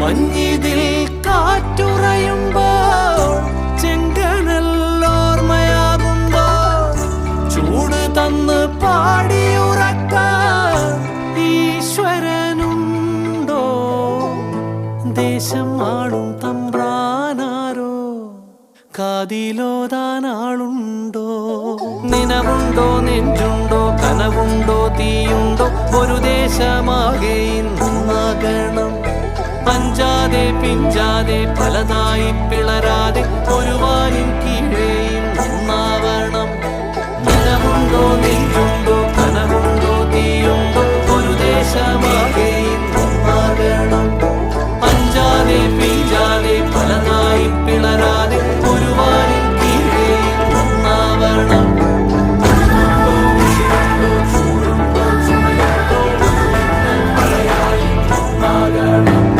മഞ്ഞിതിൽ കാറ്റുറയുമ്പോൾ ചെങ്കനല്ലോർമ്മയാകുമ്പോൾ ചൂട് തന്ന് പാടിയുറക്കാൻ ഈശ്വരനുണ്ടോ? ദേശം ആളും തമ്പ്രാനാരോ? കാതിലോതാനാളുണ്ടോ നിനവുണ്ടോ നെഞ്ചുണ്ടോ? കനവുണ്ടോ? തീയുണ്ടോ? ഒരു ദേശമാകെ അഞ്ചാതെ പിഞ്ചാതെ പലതായി പിളരാതെ ഒരു